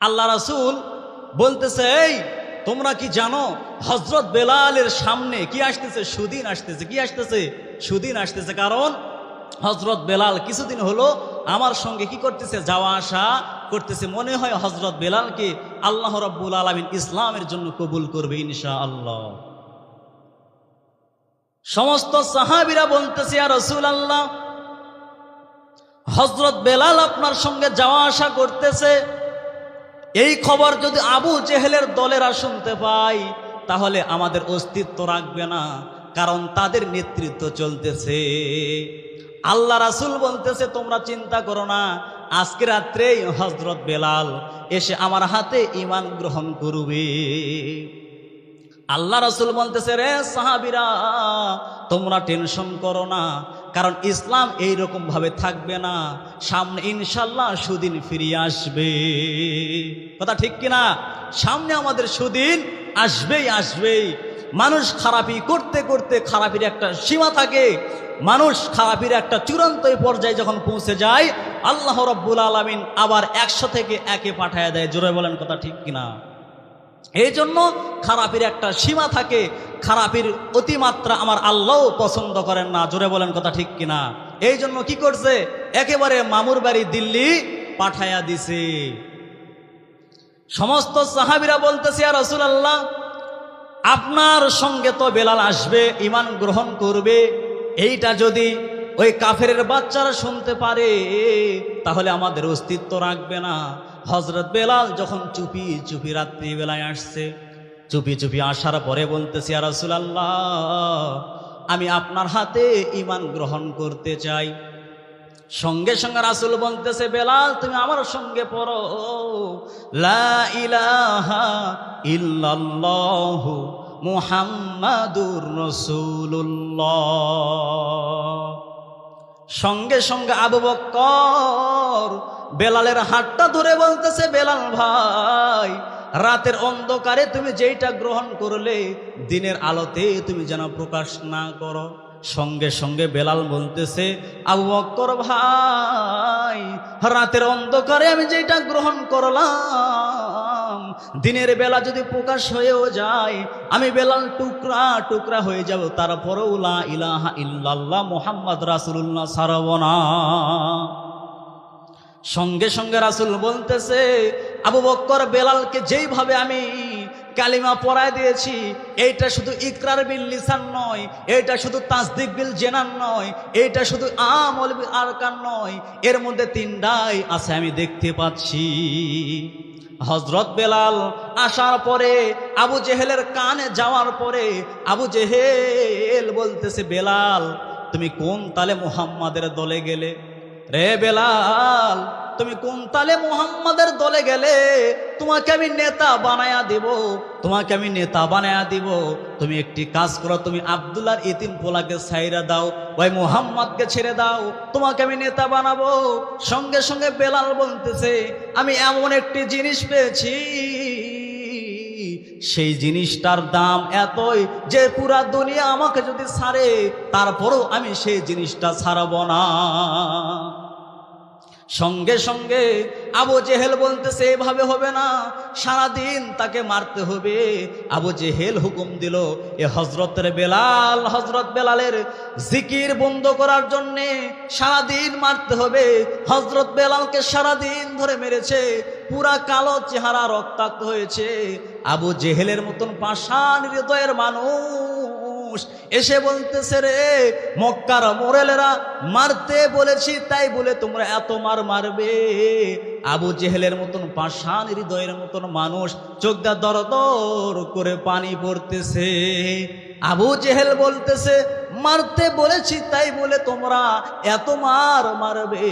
আল্লাহ রাসুল বলতেছে, এই, তোমরা কি জানো হজরত বেলালের সামনে কি আসতেছে? সুদিন আসতেছে। কি আসতেছে? সুদিন আসতেছে কারণ হজরত বেলাল কিছুদিন হলো আমার সঙ্গে কি করতেছে? যাওয়া আসা করতেছে। মনে হয় হজরত বেলালকে আল্লাহ রব্বুল আলমিন ইসলামের জন্য কবুল করবে ইনশা আল্লাহ সমস্ত সাহাবিরা বলতেছে আর রসুল আল্লাহ হজরত বেলাল আপনার সঙ্গে যাওয়া আসা করতেছে। এই খবর যদি আবু জেহেলের দলেরা শুনতে পাই তাহলে আমাদের অস্তিত্ব রাখবে না, কারণ তাদের নেতৃত্ব চলতেছে। আল্লাহ রাসুল বলতেছে, তোমরা চিন্তা করো না, আজকে রাত্রেই হজরত বেলাল এসে আমার হাতে ইমান গ্রহণ করবে। আল্লাহ রাসুল বলতেছে, রে সাহাবিরা, তোমরা টেনশন করো না, কারণ ইসলাম এই রকম ভাবে থাকবে না। সামনে ইনশাল্লাহ সুদিন ফিরিয়ে আসবে। কথা ঠিক কিনা? সামনে আমাদের সুদিন আসবেই আসবেই। মানুষ খারাপি করতে করতে খারাপির একটা সীমা থাকে। মানুষ খারাপির একটা চূড়ান্ত পর্যায়ে যখন পৌঁছে যায়, আল্লাহ রব্বুল আলমিন আবার একশো থেকে একে পাঠায় দেয়। জোরে বলেন, কথা ঠিক কিনা? এই জন্য খারাপের একটা সীমা থাকে, খারাপের অতিমাত্রা আমার আল্লাহও পছন্দ করেন না। জোরে বলেন কথা ঠিক কিনা? এই জন্য কি করছে? একেবারে মামুর বাড়ি দিল্লি পাঠায়া দিছে। সমস্ত সাহাবিরা বলতেছে আর রসুল আল্লাহ আপনার সঙ্গে তো বেলাল আসবে ইমান গ্রহণ করবে। এইটা যদি ওই কাফের বাচ্চারা শুনতে পারে, তাহলে আমাদের অস্তিত্ব রাখবে না। হজরত বেলাল যখন চুপি চুপি রাত্রিবেলায় আসছে, চুপি চুপি আসার পরে বলতেছি আর আল্লাহ আমি আপনার হাতে ইমান গ্রহণ করতে চাই। সঙ্গে সঙ্গে রাসুল বলতেছে, বেলাল, তুমি আমার সঙ্গে পড়ো। মুহাম্মাদুর রাসূলুল্লাহ। সঙ্গে সঙ্গে আবু বক্কর বেলালের হাতটা ধরে বলতেছে, বেলাল ভাই, রাতের অন্ধকারে তুমি যেইটা গ্রহণ করলে, দিনের আলোতে তুমি যেন প্রকাশ না করো। সঙ্গে সঙ্গে বেলাল বলতেছে, আবু বক্কর ভাই, রাতের অন্ধকারে আমি যেটা গ্রহণ করলাম দিনের বেলা যদি প্রকাশ হয়েও যায়, আমি বেলাল টুকরা টুকরা হয়ে যাব, তারপরেও ইলাহা ইল্লাল্লাহ মোহাম্মদ রাসুল্লাহ সারবনা সঙ্গে সঙ্গে রাসুল বলতেছে, আবু বক্কর বেলালকে যেইভাবে আমি কালিমা পড়ায় দিয়েছি, এইটা শুধু ইকরার বিল লিসান নয়, এইটা শুধু তাসদিক বিল জেনান নয়, এইটা শুধু আমল বিল আরকান নয়, এর মধ্যে তিনটাই আছে আমি দেখতে পাচ্ছি। হজরত বেলাল আসার পরে আবু জেহেলের কানে যাওয়ার পরে আবু জেহেল বলতেছে, বেলাল, তুমি কোন তালে মুহাম্মাদের দলে গেলে? রে বেলাল, তুমি কোন তালে মুহাম্মাদের দলে গেলে তোমাকে আমি নেতা বানায়া দিব? তোমাকে আমি নেতা বানায়া দিব। তুমি একটি কাজ করো, তুমি আবদুল্লার ইতিম পোলাকে ছাইরা দাও, ওই মুহাম্মদকে ছেড়ে দাও, তোমাকে আমি নেতা বানাবো। সঙ্গে সঙ্গে বেলাল বলতেছে, আমি এমন একটি জিনিস পেয়েছি, সেই জিনিসটার দাম এতই যে পুরা দুনিয়া আমাকে যদি ছাড়ে, তারপরও আমি সেই জিনিসটা ছাড়ব না। সঙ্গে সঙ্গে আবু জেহেল বলতেছে, এভাবে হবে না। সারাদিন তাকে মারতে হবে। আবু জেহেল হুকুম দিল, এ হজরতের বেলাল হজরত বেলালের জিকির বন্ধ করার জন্যে সারাদিন মারতে হবে। হজরত বেলালকে সারাদিন ধরে মেরেছে, পুরা কালো চেহারা রক্তাক্ত হয়েছে। আবু জেহেলের মতন পাষাণ হৃদয়ের মানুষ এসে বলতেছে রে, মক্কার মোরেলেরা মারতে বলেছি, তাই বলে তোমরা এত মার মারবে। আবু জেহেলের মতন পাষাণ হৃদয়ের মতন মানুষ চোখদা দর দর করে পানি পড়তেছে। আবু জেহেল বলতেছে, মারতে বলেছি, তাই বলে তোমরা এত মার মারবে।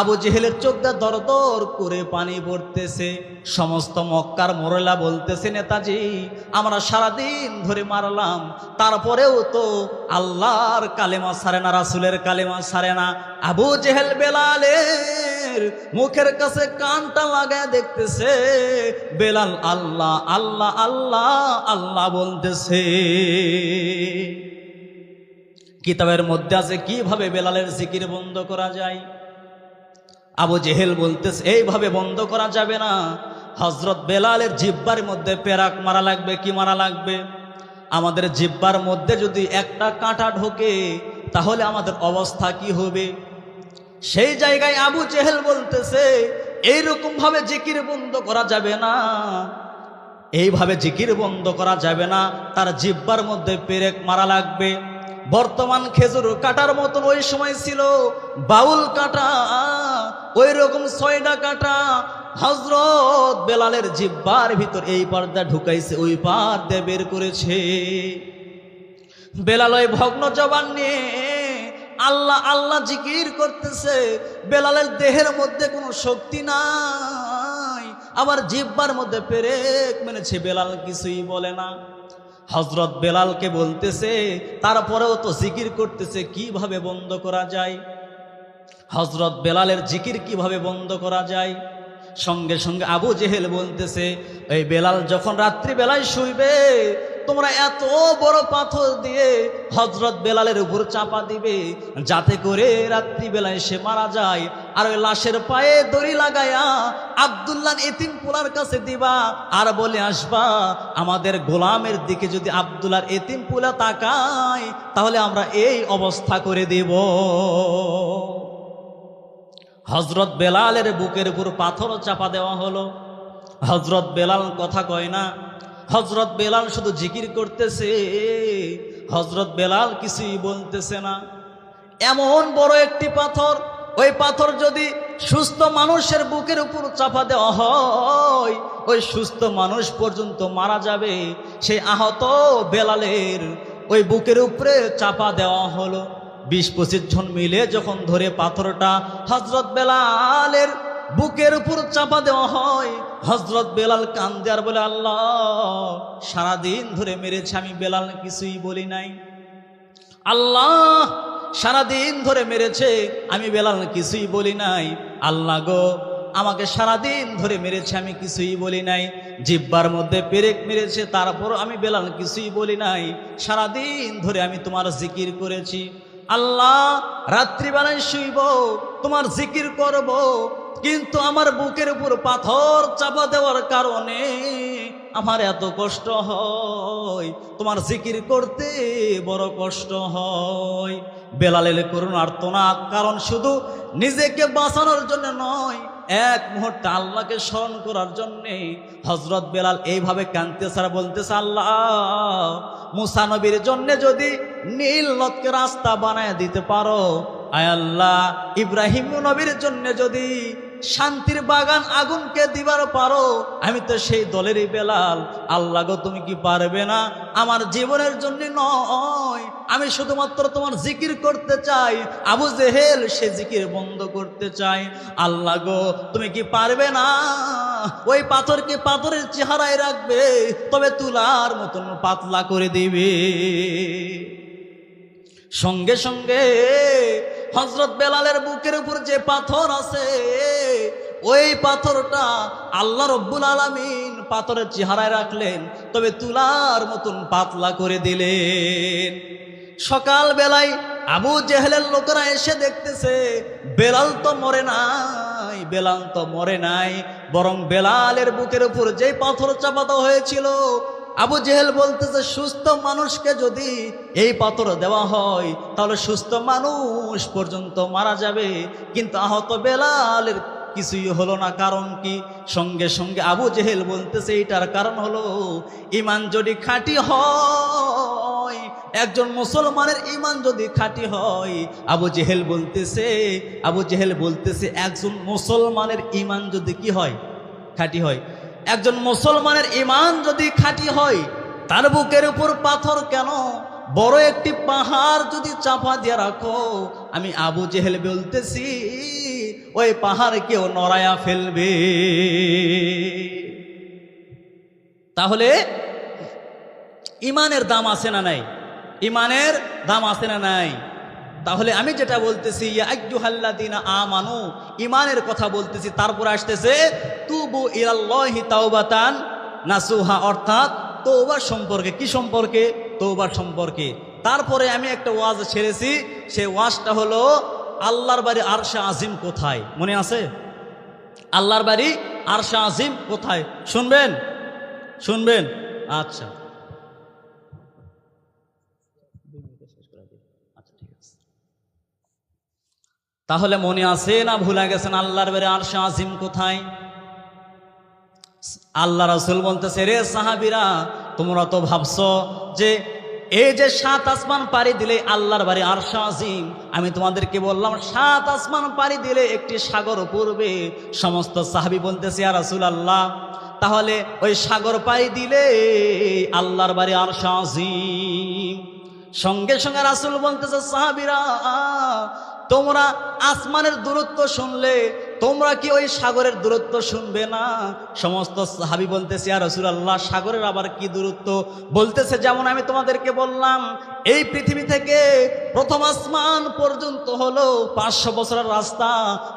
আবু জেহেলের চোখটা দরদর করে পানি পড়তেছে। সমস্ত মক্কার মোরেলা বলতেছে, নেতাজি, আমরা সারাদিন ধরে মারলাম, তারপরেও তো আল্লাহর কালেমা সারে না, রাসুলের কালেমা সারে না। আবু জেহেল বেলালের মুখের কাছে কানটা লাগায় দেখতেছে, বেলাল, আল্লাহ আল্লাহ আল্লাহ আল্লাহ বলতেছে। কিতাবের মধ্যে আছে কীভাবে বেলালের জিকির বন্ধ করা যায়? আবু জেহেল বলতেছে, এইভাবে বন্ধ করা যাবে না। হজরত বেলালের জিব্বার মধ্যে পেরাক মারা লাগবে, কি মারা লাগবে? আমাদের জিব্বার মধ্যে যদি একটা কাঁটা ঢোকে, তাহলে আমাদের অবস্থা কি হবে? সেই জায়গায় আবু চেহেল বলতেছে, এইরকম ভাবে জিকির বন্ধ করা যাবে না। এইভাবে জিকির বন্ধ করা যাবে না। তার জিব্বার মধ্যে পেরেক মারা লাগবে। বর্তমান খেজুর কাটার মতন ওই সময় ছিল, বাউল কাটা। ওই রকম ছয়টা কাটা। হজরত বেলালের জিব্বার ভিতর এই পর্দা ঢুকাইছে, ওই পার বের করেছে। বেলালয় ভগ্ন জবান নিয়ে আল্লাহ আল্লাহ জিকির করতেছে। বেলালের দেহের মধ্যে কোনো শক্তি নাই। আবার জিব্বার মধ্যে পেরেক মেনেছে বেলাল কিছুই বলে না। হজরত বেলালকে বলতেছে, তারপরেও তো জিকির করতেছে, কীভাবে বন্ধ করা যায়? হজরত বেলালের জিকির কীভাবে বন্ধ করা যায়? সঙ্গে সঙ্গে আবু জেহেল বলতেছে, এই বেলাল যখন রাত্রি বেলায় শুইবে, তোমরা এত বড় পাথর দিয়ে হজরত বেলালের উপর চাপা দিবে, যাতে করে রাত্রি বেলায় সে মারা যায়। আর ওই লাশের পায়ে দড়ি লাগায়া আবদুল্লাহ এতিম পোলার কাছে দিবা আর বলে আসবা, আমাদের গোলামের দিকে যদি আবদুল্লার এতিম পোলা তাকায়, তাহলে আমরা এই অবস্থা করে দেব। হজরত বেলালের বুকের উপর পাথর চাপা দেওয়া হলো। হজরত বেলাল কথা কয় না হজরত বেলাল শুধু জিকির করতেছে হজরত বেলাল কিছুই বলতেছে না। এমন বড় একটি পাথর, ওই পাথর যদি সুস্থ মানুষের বুকের উপর চাপা দেওয়া হয়, ওই সুস্থ মানুষ পর্যন্ত মারা যাবে। সেই আহত বেলালের ওই বুকের উপরে চাপা দেওয়া হলো। বিশ পঁচিশ জন মিলে যখন ধরে পাথরটা হজরত বেলালের বুকের উপর চাপা দেওয়া হয় হজরত বেলাল কান্দে আর বলে, আল্লাহ, সারাদিন ধরে মেরেছে, আমি বেলাল কিছুই বলি নাই। আল্লাহ, সারাদিন ধরে মেরেছে, আমি বেলাল কিছুই বলি নাই। আল্লাহ গো, আমাকে সারাদিন ধরে মেরেছে, আমি কিছুই বলি নাই। জিব্বার মধ্যে পেরেক মেরেছে তারপর আমি বেলাল কিছুই বলি নাই। সারাদিন ধরে আমি তোমার জিকির করেছি। আল্লাহ রাত্রিবেলায় শুইব, তোমার জিকির করব, কিন্তু আমার বুকের উপর পাথর চাপা দেওয়ার কারণে আমার এত কষ্ট হয়। তোমার জিকির করতে বড় কষ্ট হয়। বেলালের করুন আর্তনাদ কারণ শুধু নিজেকে বাঁচানোর জন্য নয় এক মুহূর্তে আল্লাহকে স্মরণ করার জন্যে হজরত বেলাল এইভাবে কানতে সারা বলতেছে, আল্লাহ মুসানবীর জন্যে যদি নীল নদকে রাস্তা বানায় দিতে পারো, আয় আল্লাহ, ইব্রাহিম নবীর জন্য যদি শান্তির বাগান আগুনকে দিবার পারো। আমি তো সেই দলেরই বেলাল। আল্লাহ গো, তুমি কি পারবে না? আমার জীবনের জন্য নয়। আমি শুধুমাত্র তোমার জিকির করতে চাই। আবু জেহেল সে জিকির বন্ধ করতে চাই আল্লাহ গো, তুমি কি পারবে না? ওই পাথরকে পাথরের চেহারায় রাখবে, তবে তুলার মতন পাতলা করে দিবে। সঙ্গে সঙ্গে হজরত বেলালের বুকের উপর যে পাথর আছে, ওই পাথরটা আল্লাহ রব্বুল আলমিন পাথরের চেহারায় রাখলেন, তবে তুলার মতন পাতলা করে দিলেন। সকাল বেলায় আবু জেহেলের লোকেরা এসে দেখতেছে, বেলাল তো মরে নাই, বেলাল তো মরে নাই, বরং বেলালের বুকের উপর যে পাথর চাপাতো হয়েছিল আবু জেহেল বলতেছে, সুস্থ মানুষকে যদি এই পাথর দেওয়া হয়, তাহলে সুস্থ মানুষ পর্যন্ত মারা যাবে। কিন্তু আহত বেলালের কিছুই হলো না। কারণ কি? সঙ্গে সঙ্গে আবু জেহেল বলতেছে, এইটার কারণ হলো ইমান যদি খাঁটি হয়, একজন মুসলমানের ইমান যদি খাঁটি হয়, আবু জেহেল বলতেছে, আবু জেহেল বলতেছে, একজন মুসলমানের ইমান যদি কি হয়, খাঁটি হয় একজন মুসলমানের ইমান যদি খাঁটি হয়, তার বুকের উপর পাথর কেন? বড় একটি পাহাড় যদি চাপা দিয়ে রাখো, আমি আবু জেহেল বলতেছি, ওই পাহাড় কেউ নড়ায়া ফেলবে। তাহলে ইমানের দাম আছে না নাই? ইমানের দাম আছে না নাই? তাহলে আমি যেটা বলতেছি আমানু ইমানের কথা বলতেছি, তারপর আসতেছে, তুবু তাওবাতান নাসুহা, অর্থাৎ তৌবা সম্পর্কে, কি সম্পর্কে? তৌবার সম্পর্কে। তারপরে আমি একটা ওয়াজ ছেড়েছি সেই ওয়াজটা হলো, আল্লাহর বাড়ি আরশা আজিম কোথায়? মনে আছে? আল্লাহর বাড়ি আরশা আজিম কোথায়? শুনবেন? শুনবেন? আচ্ছা। তাহলে মনে আছে না ভুলে গেছেন আল্লাহর বেড়ে আরশা আজিম কোথায়? আল্লাহ রাসুল বলতেছে, রে সাহাবিরা, তোমরা তো ভাবছ যে এই যে সাত আসমান পাড়ি দিলে আল্লাহর বাড়ি আরশা আজিম, আমি তোমাদেরকে বললাম, সাত আসমান পাড়ি দিলে একটি সাগর পূর্বে সমস্ত সাহাবি বলতেছে আর রাসুল আল্লাহ তাহলে ওই সাগর পাড়ি দিলে আল্লাহর বাড়ি আরশা আজিম। সঙ্গে সঙ্গে রাসুল বলতেছে, সাহাবিরা, তোমরা আসমানের দূরত্ব শুনলে, তোমরা কি ওই সাগরের দূরত্ব শুনবে না? সমস্ত সাহাবি বলতেছে আর রসুল আল্লাহ সাগরের আবার কি দূরত্ব? বলতেছে, যেমন আমি তোমাদেরকে বললাম, এই পৃথিবী থেকে প্রথম আসমান পর্যন্ত হলো পাঁচশো বছরের রাস্তা।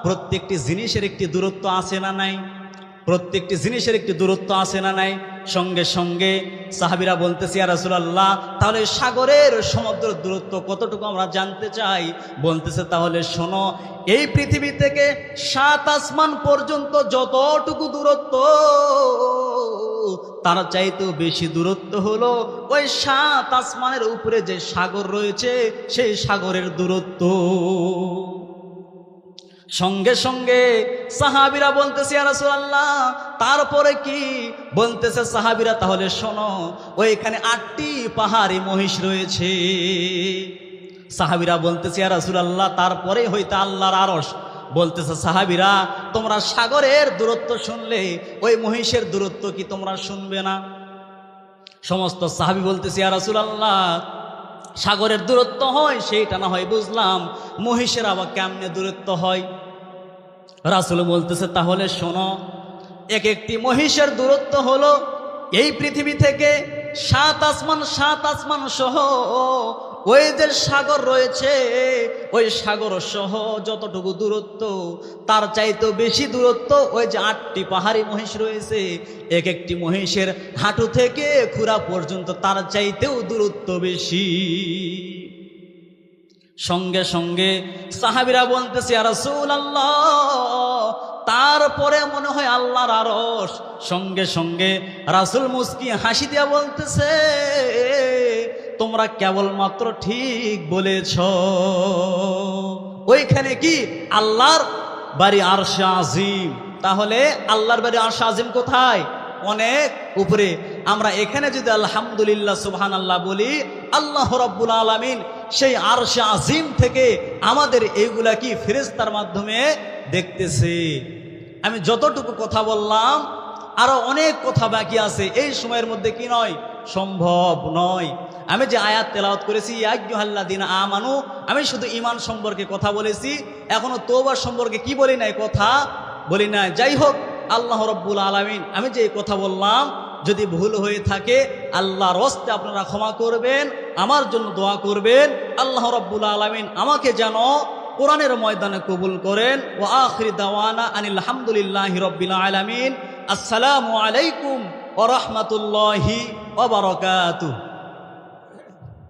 প্রত্যেকটি জিনিসের একটি দূরত্ব আছে না নাই? প্রত্যেকটি জিনিসের একটি দূরত্ব আছে না নাই? সঙ্গে সঙ্গে সাহাবিরা বলতেছি আর রাসূলুল্লাহ, তাহলে সাগরের সমুদ্রের দূরত্ব কতটুকু আমরা জানতে চাই? বলতেছে, তাহলে শোনো, এই পৃথিবী থেকে সাত আসমান পর্যন্ত যতটুকু দূরত্ব, তার চাইতেও বেশি দূরত্ব হলো ওই সাত আসমানের উপরে যে সাগর রয়েছে, সেই সাগরের দূরত্ব। সঙ্গে সঙ্গে সাহাবিরা বলতেছে আল্লাহ তারপরে কি? বলতেছে, সাহাবিরা, তাহলে শোনো, ওইখানে আটটি পাহাড়ি মহিষ রয়েছে। সাহাবিরা বলতেছে আল্লাহ তারপরে হইতে আল্লাহর আরস বলতেছে, সাহাবিরা, তোমরা সাগরের দূরত্ব শুনলে, ওই মহিষের দূরত্ব কি তোমরা শুনবে না? সমস্ত সাহাবি বলতেছে আল্লাহ সাগরের দূরত্ব হয়, সেইটা না হয় বুঝলাম। মহিষের আবার কেমনে দূরত্ব হয়? রাসুল বলতেছে, তাহলে শোনো, এক একটি মহিষের দূরত্ব হলো এই পৃথিবী থেকে সাত আসমান সাত আসমান সহ ওই যে সাগর রয়েছে, ওই সাগর সহ যতটুকু দূরত্ব, তার চাইতেও বেশি দূরত্ব ওই যে আটটি পাহাড়ি মহিষ রয়েছে। এক একটি মহিষের হাঁটু থেকে খুরা পর্যন্ত তার চাইতেও দূরত্ব বেশি। সঙ্গে সঙ্গে সাহাবিরা বলতেছে আর আল্লাহ তারপরে মনে হয় আল্লাহর আরস সঙ্গে সঙ্গে রাসুল মুস্কি হাসি দিয়া বলতেছে তোমরা কেবলমাত্র ঠিক বলেছ। ওইখানে কি? আল্লাহর বাড়ি আরশা আজিম। তাহলে আল্লাহর বাড়ি আরশা আজিম কোথায়? অনেক উপরে। আমরা এখানে যদি আলহামদুলিল্লাহ সুবহান আল্লাহ বলি, আল্লাহ রব্বুল আলমিন সেই আরশা আজিম থেকে আমাদের এইগুলা কি ফেরেস্তার মাধ্যমে দেখতেছে। আমি যতটুকু কথা বললাম, আরও অনেক কথা বাকি আছে। এই সময়ের মধ্যে কি নয়? সম্ভব নয়। আমি যে আয়াত তেলাওয়াত করেছি দিন আমানু, আমি শুধু ইমান সম্পর্কে কথা বলেছি, এখনও তোবার সম্পর্কে কি বলি নাই, কথা বলি নাই। যাই হোক, আল্লাহ রব্বুল আলমিন, আমি যে কথা বললাম, যদি ভুল হয়ে থাকে আল্লাহ রস্তে আপনারা ক্ষমা করবেন, আমার জন্য দোয়া করবেন, আল্লাহ রব্বুল আলমিন আমাকে যেন কোরআনের ময়দানে কবুল করেন ও আখরি দাওয়ানা আনিল হামদুলিল্লাহ রব্বিল আলমিন, আসসালামু আলাইকুম ও রহমতুল্লাহি ওবরকাতুহ